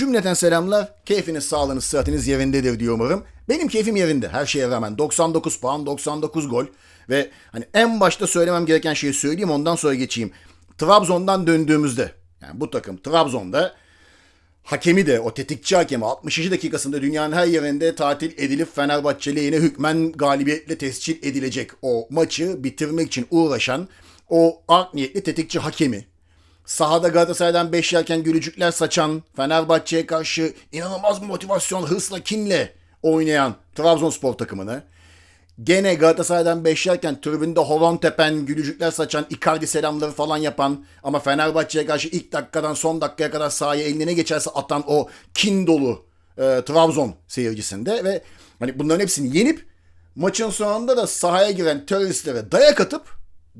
Cümleten selamlar. Keyfiniz, sağlığınız, sıhhatiniz yerindedir diyor umarım. Benim keyfim yerinde. Her şeye rağmen 99 puan, 99 gol. Ve hani en başta söylemem gereken şeyi söyleyeyim ondan sonra geçeyim. Trabzon'dan döndüğümüzde yani bu takım Trabzon'da hakemi de o tetikçi hakemi 60. dakikasında dünyanın her yerinde tatil edilip Fenerbahçe lehine hükmen galibiyetle tescil edilecek o maçı bitirmek için uğraşan o art niyetli tetikçi hakemi sahada Galatasaray'dan 5 yerken gülücükler saçan, Fenerbahçe'ye karşı inanılmaz bir motivasyon, hırsla, kinle oynayan Trabzonspor takımını, gene Galatasaray'dan 5 yerken tribünde horon tepen, gülücükler saçan, Icardi selamları falan yapan ama Fenerbahçe'ye karşı ilk dakikadan son dakikaya kadar sahaya eline geçerse atan o kin dolu e, Trabzon seyircisinde ve hani bunların hepsini yenip maçın sonunda da sahaya giren teröristlere dayak atıp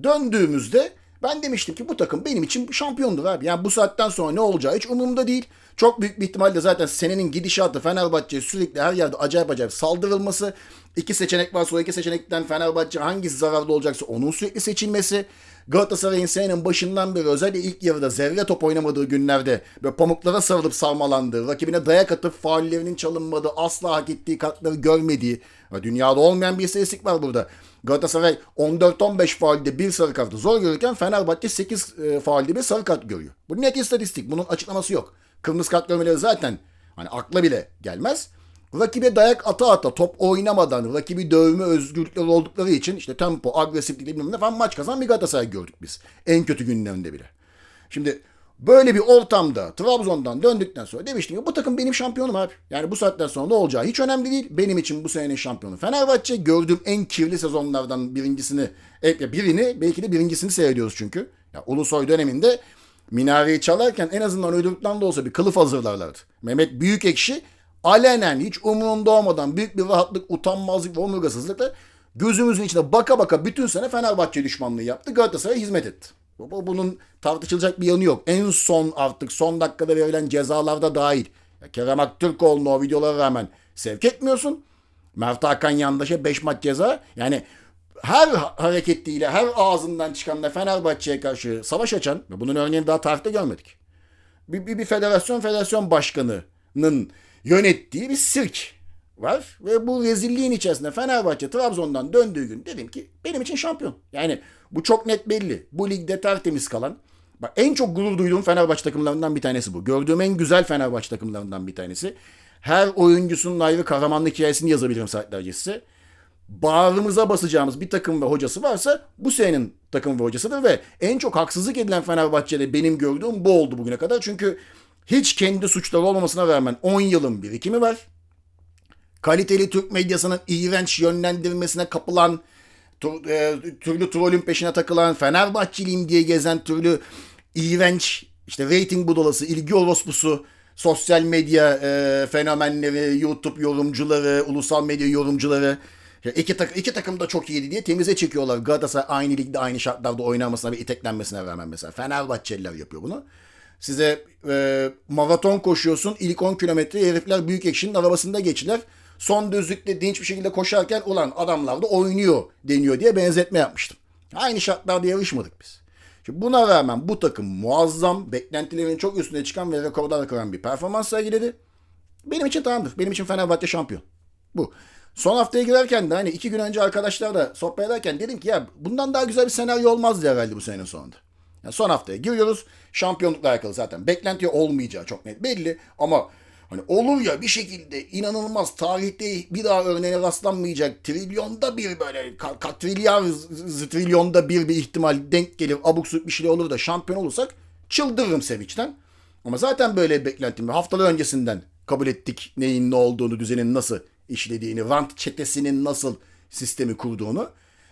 döndüğümüzde ben demiştim ki bu takım benim için şampiyondur abi. Yani bu saatten sonra ne olacağı hiç umurumda değil. Çok büyük bir ihtimalle zaten senenin gidişatı Fenerbahçe'ye sürekli her yerde acayip acayip saldırılması. iki seçenek varsa o iki seçenekten Fenerbahçe hangisi zararlı olacaksa onun sürekli seçilmesi. Galatasaray'ın senenin başından beri özellikle ilk yarıda zerre top oynamadığı günlerde böyle pamuklara sarılıp sarmalandığı, rakibine dayak atıp faullerinin çalınmadığı, asla hak ettiği kartları görmediği, dünyada olmayan bir istatistik var burada. Galatasaray 14-15 faalde bir sarı kartı zor görürken Fenerbahçe 8 e, faalde bir sarı kart görüyor. Bu net istatistik. Bunun açıklaması yok. Kırmızı kart görmeleri zaten hani akla bile gelmez. Rakibe dayak ata ata top oynamadan rakibi dövme özgürlükleri oldukları için işte tempo, agresiflik bilmem ne falan maç kazan bir Galatasaray gördük biz. En kötü günlerinde bile. Şimdi Böyle bir ortamda Trabzon'dan döndükten sonra demiştim ki bu takım benim şampiyonum abi. Yani bu saatten sonra ne olacağı hiç önemli değil. Benim için bu senenin şampiyonu Fenerbahçe. Gördüğüm en kirli sezonlardan birincisini, e, birini belki de birincisini seyrediyoruz çünkü. Ya Ulusoy döneminde minareyi çalarken en azından öldürükten de olsa bir kılıf hazırlarlardı. Mehmet Büyükekşi alenen hiç umurunda olmadan büyük bir rahatlık, utanmazlık ve omurgasızlıkla gözümüzün içine baka baka bütün sene Fenerbahçe düşmanlığı yaptı. Galatasaray'a hizmet etti. Bunun tartışılacak bir yanı yok. En son artık son dakikada verilen cezalarda dahil. Ya Kerem Aktürkoğlu'nu o videolara rağmen sevk etmiyorsun. Mert Hakan Yandaş'a 5 maç ceza. Yani her hareketiyle, her ağzından çıkanla Fenerbahçe'ye karşı savaş açan, bunun örneğini daha tarihte görmedik. Bir, bir, bir federasyon, federasyon başkanının yönettiği bir sirk var. Ve bu rezilliğin içerisinde Fenerbahçe Trabzon'dan döndüğü gün dedim ki benim için şampiyon. Yani bu çok net belli. Bu ligde tertemiz kalan. Bak en çok gurur duyduğum Fenerbahçe takımlarından bir tanesi bu. Gördüğüm en güzel Fenerbahçe takımlarından bir tanesi. Her oyuncusunun ayrı kahramanlık hikayesini yazabilirim saatlerce size. Bağrımıza basacağımız bir takım ve hocası varsa bu senenin takım ve hocasıdır ve en çok haksızlık edilen Fenerbahçe'de benim gördüğüm bu oldu bugüne kadar. Çünkü hiç kendi suçları olmamasına rağmen 10 yılın birikimi var. Kaliteli Türk medyasının iğrenç yönlendirmesine kapılan e, türlü trollün peşine takılan, Fenerbahçeliyim diye gezen türlü iğrenç işte rating budolası, ilgi orospusu, sosyal medya e, fenomenleri, YouTube yorumcuları, ulusal medya yorumcuları iki, tak iki takım da çok iyiydi diye temize çekiyorlar. Galatasaray aynı ligde aynı şartlarda oynamasına ve iteklenmesine rağmen mesela. Fenerbahçeliler yapıyor bunu. Size e, maraton koşuyorsun. ilk 10 kilometre herifler büyük ekşinin arabasında geçtiler son düzlükte dinç bir şekilde koşarken ulan adamlar da oynuyor deniyor diye benzetme yapmıştım. Aynı şartlarda yarışmadık biz. Şimdi buna rağmen bu takım muazzam, beklentilerin çok üstüne çıkan ve rekorlar kıran bir performans sergiledi. Benim için tamamdır. Benim için Fenerbahçe şampiyon. Bu. Son haftaya girerken de hani iki gün önce arkadaşlarla sohbet ederken dedim ki ya bundan daha güzel bir senaryo olmazdı herhalde bu senenin sonunda. Yani son haftaya giriyoruz. Şampiyonlukla alakalı zaten. Beklenti olmayacağı çok net belli. Ama Hani olur ya bir şekilde inanılmaz tarihte bir daha örneğine rastlanmayacak trilyonda bir böyle katrilyar trilyonda bir bir ihtimal denk gelir abuk subuk bir şey olur da şampiyon olursak çıldırırım sevinçten. Ama zaten böyle beklentim haftalar öncesinden kabul ettik neyin ne olduğunu, düzenin nasıl işlediğini, rant çetesinin nasıl sistemi kurduğunu.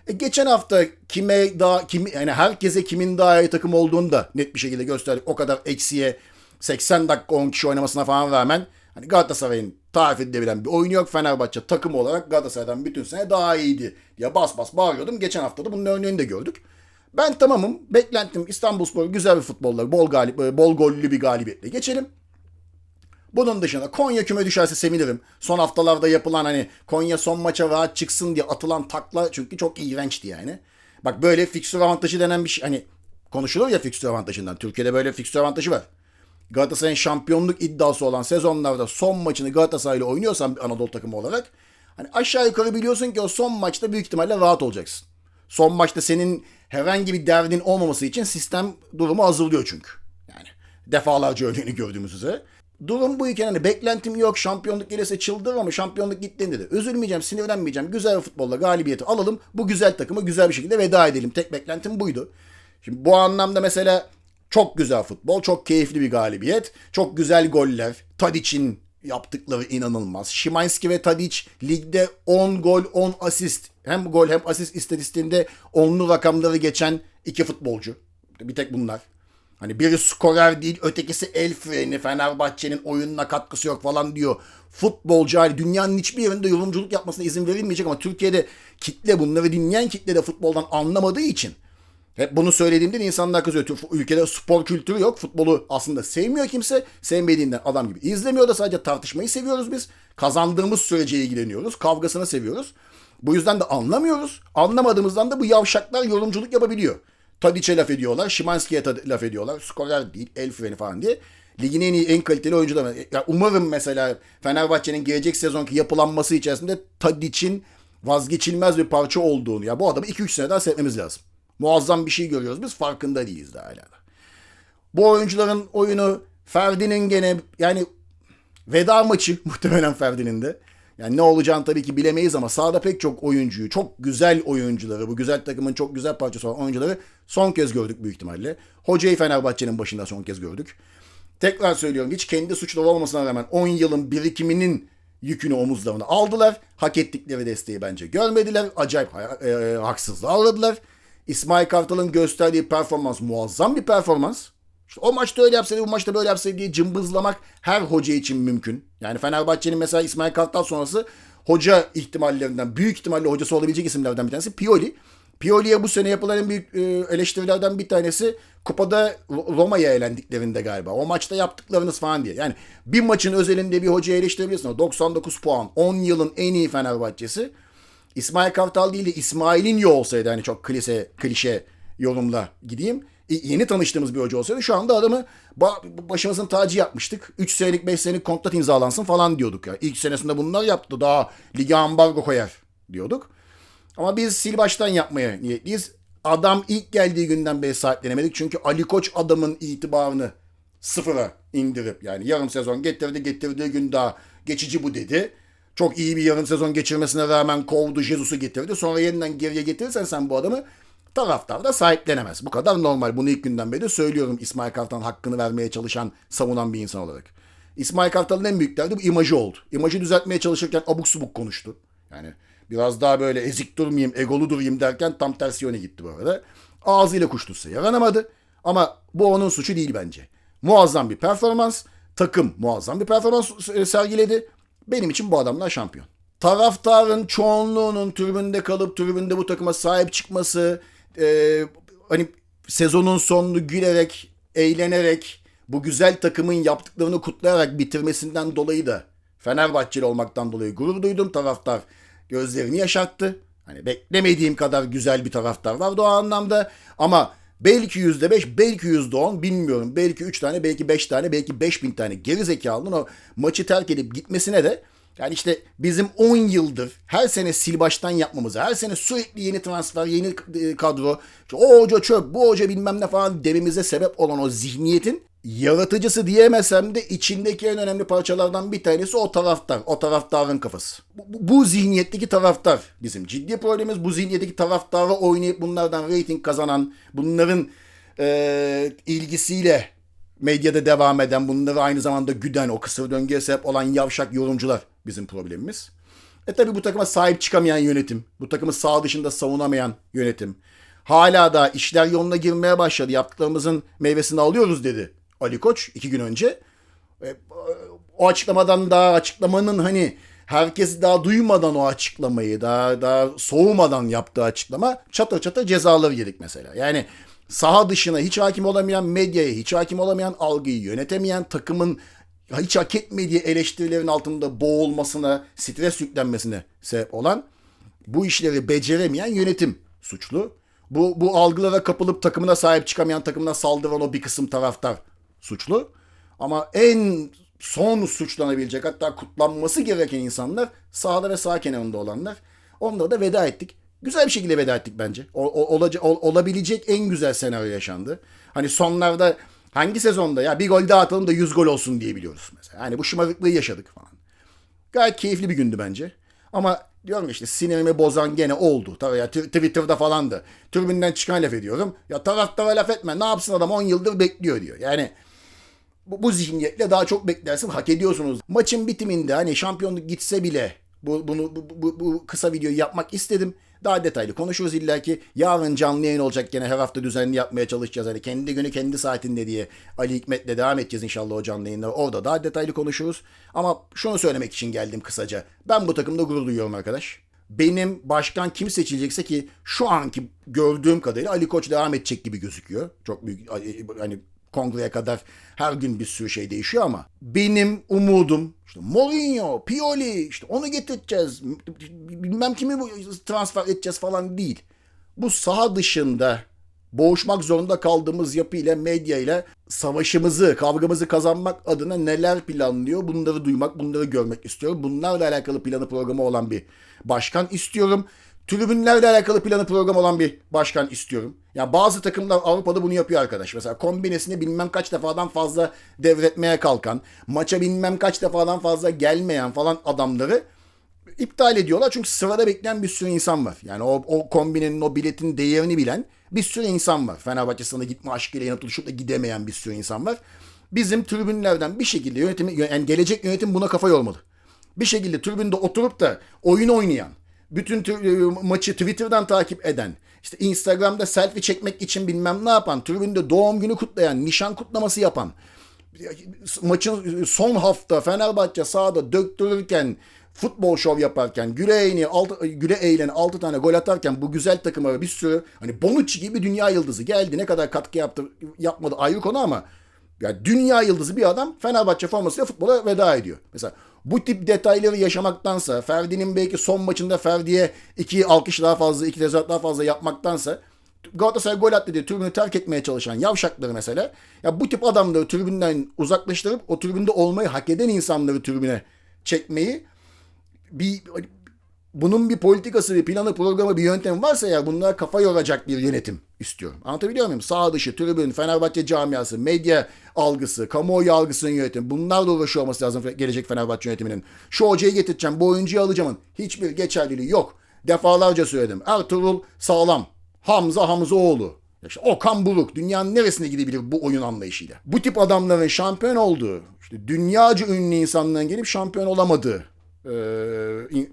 E geçen hafta kime daha kim yani herkese kimin daha iyi takım olduğunu da net bir şekilde gösterdik. O kadar eksiye 80 dakika 10 kişi oynamasına falan rağmen hani Galatasaray'ın tarif edilebilen bir oyunu yok. Fenerbahçe takım olarak Galatasaray'dan bütün sene daha iyiydi diye bas bas bağırıyordum. Geçen hafta da bunun örneğini de gördük. Ben tamamım. Beklentim İstanbulspor güzel bir futbolla, bol galip, bol gollü bir galibiyetle geçelim. Bunun dışında Konya küme düşerse sevinirim. Son haftalarda yapılan hani Konya son maça rahat çıksın diye atılan takla çünkü çok iğrençti yani. Bak böyle fikstür avantajı denen bir şey hani konuşulur ya fikstür avantajından. Türkiye'de böyle fikstür avantajı var. Galatasaray'ın şampiyonluk iddiası olan sezonlarda son maçını Galatasaray'la oynuyorsan Anadolu takımı olarak hani aşağı yukarı biliyorsun ki o son maçta büyük ihtimalle rahat olacaksın. Son maçta senin herhangi bir derdin olmaması için sistem durumu hazırlıyor çünkü. Yani defalarca örneğini gördüğümüz üzere. Durum bu iken hani beklentim yok şampiyonluk gelirse çıldır ama şampiyonluk gittiğinde de üzülmeyeceğim sinirlenmeyeceğim güzel futbolla galibiyeti alalım bu güzel takıma güzel bir şekilde veda edelim tek beklentim buydu. Şimdi bu anlamda mesela çok güzel futbol çok keyifli bir galibiyet çok güzel goller Tadic'in yaptıkları inanılmaz. Şimanski ve Tadic ligde 10 gol 10 asist hem gol hem asist istatistiğinde onlu rakamları geçen iki futbolcu. Bir tek bunlar. Hani biri skorer değil, ötekisi el freni, Fenerbahçe'nin oyununa katkısı yok falan diyor. Futbolcu hali dünyanın hiçbir yerinde yorumculuk yapmasına izin verilmeyecek ama Türkiye'de kitle bunları dinleyen kitle de futboldan anlamadığı için hep bunu söylediğimde de insanlar kızıyor. Ülkede spor kültürü yok. Futbolu aslında sevmiyor kimse. Sevmediğinden adam gibi izlemiyor da sadece tartışmayı seviyoruz biz. Kazandığımız sürece ilgileniyoruz. Kavgasını seviyoruz. Bu yüzden de anlamıyoruz. Anlamadığımızdan da bu yavşaklar yorumculuk yapabiliyor. Tadic'e laf ediyorlar. Şimanski'ye laf ediyorlar. Skorer değil, el falan diye. Ligin en iyi, en kaliteli oyuncuları. Ya umarım mesela Fenerbahçe'nin gelecek sezonki yapılanması içerisinde Tadic'in vazgeçilmez bir parça olduğunu. Ya bu adamı 2-3 sene daha seyretmemiz lazım. Muazzam bir şey görüyoruz. Biz farkında değiliz daha hala. Bu oyuncuların oyunu Ferdi'nin gene yani veda maçı muhtemelen Ferdi'nin de. Yani ne olacağını tabii ki bilemeyiz ama sahada pek çok oyuncuyu, çok güzel oyuncuları, bu güzel takımın çok güzel parçası olan oyuncuları son kez gördük büyük ihtimalle. Hocayı Fenerbahçe'nin başında son kez gördük. Tekrar söylüyorum hiç kendi suçları olmasına rağmen 10 yılın birikiminin yükünü omuzlarına aldılar. Hak ettikleri desteği bence görmediler. Acayip e, haksızlığa uğradılar. İsmail Kartal'ın gösterdiği performans muazzam bir performans. İşte o maçta öyle yapsaydı, bu maçta böyle yapsaydı diye cımbızlamak her hoca için mümkün. Yani Fenerbahçe'nin mesela İsmail Kartal sonrası hoca ihtimallerinden, büyük ihtimalle hocası olabilecek isimlerden bir tanesi Pioli. Pioli'ye bu sene yapılan en büyük eleştirilerden bir tanesi kupada Roma'ya elendiklerinde galiba. O maçta yaptıklarınız falan diye. Yani bir maçın özelinde bir hocayı eleştirebilirsin. 99 puan, 10 yılın en iyi Fenerbahçesi. İsmail Kartal değil de İsmail'in yo olsaydı hani çok klişe, klişe yorumla gideyim. Yeni tanıştığımız bir hoca olsaydı şu anda adamı başımızın tacı yapmıştık. 3 senelik 5 senelik kontrat imzalansın falan diyorduk ya. İlk senesinde bunlar yaptı. Daha lige ambargo koyar diyorduk. Ama biz sil baştan yapmaya niyetliyiz. Adam ilk geldiği günden beri sahiplenemedik. Çünkü Ali Koç adamın itibarını sıfıra indirip yani yarım sezon getirdi getirdiği gün daha geçici bu dedi. Çok iyi bir yarım sezon geçirmesine rağmen kovdu Jesus'u getirdi. Sonra yeniden geriye getirirsen sen bu adamı taraftar da sahiplenemez. Bu kadar normal. Bunu ilk günden beri söylüyorum İsmail Kartal'ın hakkını vermeye çalışan, savunan bir insan olarak. İsmail Kartal'ın en büyük derdi bu imajı oldu. İmajı düzeltmeye çalışırken abuk subuk konuştu. Yani biraz daha böyle ezik durmayayım, egolu durayım derken tam tersi yöne gitti bu arada. Ağzıyla kuş tutsa yaranamadı. Ama bu onun suçu değil bence. Muazzam bir performans. Takım muazzam bir performans sergiledi. Benim için bu adamlar şampiyon. Taraftarın çoğunluğunun tribünde kalıp tribünde bu takıma sahip çıkması, e, hani sezonun sonunu gülerek, eğlenerek, bu güzel takımın yaptıklarını kutlayarak bitirmesinden dolayı da Fenerbahçeli olmaktan dolayı gurur duydum. Taraftar gözlerini yaşarttı. Hani beklemediğim kadar güzel bir taraftar vardı o anlamda. Ama belki yüzde beş, belki yüzde on bilmiyorum. Belki üç tane, belki beş tane, belki beş bin tane geri zekalının o maçı terk edip gitmesine de yani işte bizim 10 yıldır her sene sil baştan yapmamızı, her sene sürekli yeni transfer, yeni e, kadro, o hoca çöp, bu hoca bilmem ne falan dememize sebep olan o zihniyetin yaratıcısı diyemesem de içindeki en önemli parçalardan bir tanesi o taraftar, o taraftarın kafası. Bu, bu zihniyetteki taraftar bizim ciddi problemimiz. Bu zihniyetteki taraftarı oynayıp bunlardan reyting kazanan, bunların e, ilgisiyle medyada devam eden, bunları aynı zamanda güden, o kısır döngüye sebep olan yavşak yorumcular bizim problemimiz. E tabi bu takıma sahip çıkamayan yönetim, bu takımı sağ dışında savunamayan yönetim. Hala da işler yoluna girmeye başladı. Yaptıklarımızın meyvesini alıyoruz dedi Ali Koç iki gün önce. E, o açıklamadan daha açıklamanın hani herkes daha duymadan o açıklamayı, daha daha soğumadan yaptığı açıklama çatır çatır cezaları yedik mesela. Yani saha dışına hiç hakim olamayan, medyaya hiç hakim olamayan, algıyı yönetemeyen, takımın hiç hak etmediği eleştirilerin altında boğulmasına, stres yüklenmesine sebep olan bu işleri beceremeyen yönetim suçlu. Bu, bu algılara kapılıp takımına sahip çıkamayan, takımına saldıran o bir kısım taraftar suçlu. Ama en son suçlanabilecek hatta kutlanması gereken insanlar sağda ve sağ kenarında olanlar. Onlara da veda ettik. Güzel bir şekilde veda ettik bence. O, o- olaca- ol- olabilecek en güzel senaryo yaşandı. Hani sonlarda hangi sezonda ya bir gol daha atalım da 100 gol olsun diye biliyoruz mesela. Hani bu şımarıklığı yaşadık falan. Gayet keyifli bir gündü bence. Ama diyorum işte sinirimi bozan gene oldu. Tabii ya Twitter'da falan da. Tribünden çıkan laf ediyorum. Ya taraftara laf etme ne yapsın adam 10 yıldır bekliyor diyor. Yani bu, bu zihniyetle daha çok beklersin hak ediyorsunuz. Maçın bitiminde hani şampiyonluk gitse bile bu, bunu bu, bu, bu kısa videoyu yapmak istedim. Daha detaylı konuşuruz illa ki. Yarın canlı yayın olacak gene her hafta düzenli yapmaya çalışacağız. Hani kendi günü kendi saatinde diye Ali Hikmet'le devam edeceğiz inşallah o canlı yayınlara. Orada daha detaylı konuşuruz. Ama şunu söylemek için geldim kısaca. Ben bu takımda gurur duyuyorum arkadaş. Benim başkan kim seçilecekse ki şu anki gördüğüm kadarıyla Ali Koç devam edecek gibi gözüküyor. Çok büyük hani kongreye kadar her gün bir sürü şey değişiyor ama benim umudum işte Mourinho, Pioli işte onu getireceğiz bilmem kimi transfer edeceğiz falan değil. Bu saha dışında boğuşmak zorunda kaldığımız yapıyla medyayla savaşımızı, kavgamızı kazanmak adına neler planlıyor bunları duymak, bunları görmek istiyorum. Bunlarla alakalı planı programı olan bir başkan istiyorum. Tribünlerle alakalı planı program olan bir başkan istiyorum. Ya bazı takımlar Avrupa'da bunu yapıyor arkadaş. Mesela kombinesini bilmem kaç defadan fazla devretmeye kalkan, maça bilmem kaç defadan fazla gelmeyen falan adamları iptal ediyorlar. Çünkü sırada bekleyen bir sürü insan var. Yani o, o kombinenin, o biletin değerini bilen bir sürü insan var. Fenerbahçe sana gitme aşkıyla yanıp da gidemeyen bir sürü insan var. Bizim tribünlerden bir şekilde yönetimi, yani gelecek yönetim buna kafa yormalı. Bir şekilde tribünde oturup da oyun oynayan, bütün e, maçı Twitter'dan takip eden, işte Instagram'da selfie çekmek için bilmem ne yapan, tribünde doğum günü kutlayan, nişan kutlaması yapan, maçın son hafta Fenerbahçe sahada döktürürken futbol şov yaparken güle eğleni altı, güle eğleni 6 tane gol atarken bu güzel takıma bir sürü hani Bonucci gibi dünya yıldızı geldi. Ne kadar katkı yaptı yapmadı ayrı konu ama ya dünya yıldızı bir adam Fenerbahçe formasıyla futbola veda ediyor. Mesela bu tip detayları yaşamaktansa Ferdi'nin belki son maçında Ferdi'ye iki alkış daha fazla, iki tezahürat daha fazla yapmaktansa Galatasaray gol attı diye tribünü terk etmeye çalışan yavşakları mesela ya bu tip adamları tribünden uzaklaştırıp o tribünde olmayı hak eden insanları tribüne çekmeyi bir bunun bir politikası, bir planı, programı, bir yöntemi varsa ya bunlara kafa yoracak bir yönetim istiyorum. Anlatabiliyor muyum? Sağ dışı, tribün, Fenerbahçe camiası, medya algısı, kamuoyu algısının yönetimi. Bunlarla uğraşıyor olması lazım gelecek Fenerbahçe yönetiminin. Şu hocayı getireceğim, bu oyuncuyu alacağımın hiçbir geçerliliği yok. Defalarca söyledim. Ertuğrul sağlam. Hamza Hamzoğlu. İşte Okan Buruk dünyanın neresine gidebilir bu oyun anlayışıyla? Bu tip adamların şampiyon olduğu, işte dünyaca ünlü insanların gelip şampiyon olamadığı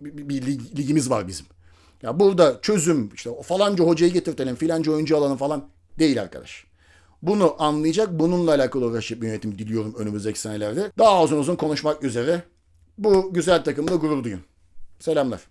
bir, bir lig- ligimiz var bizim. Ya burada çözüm işte falanca hocayı getirtelim, filanca oyuncu alalım falan değil arkadaş. Bunu anlayacak, bununla alakalı uğraşıp yönetim diliyorum önümüzdeki senelerde. Daha uzun uzun konuşmak üzere. Bu güzel takımda gurur duyun. Selamlar.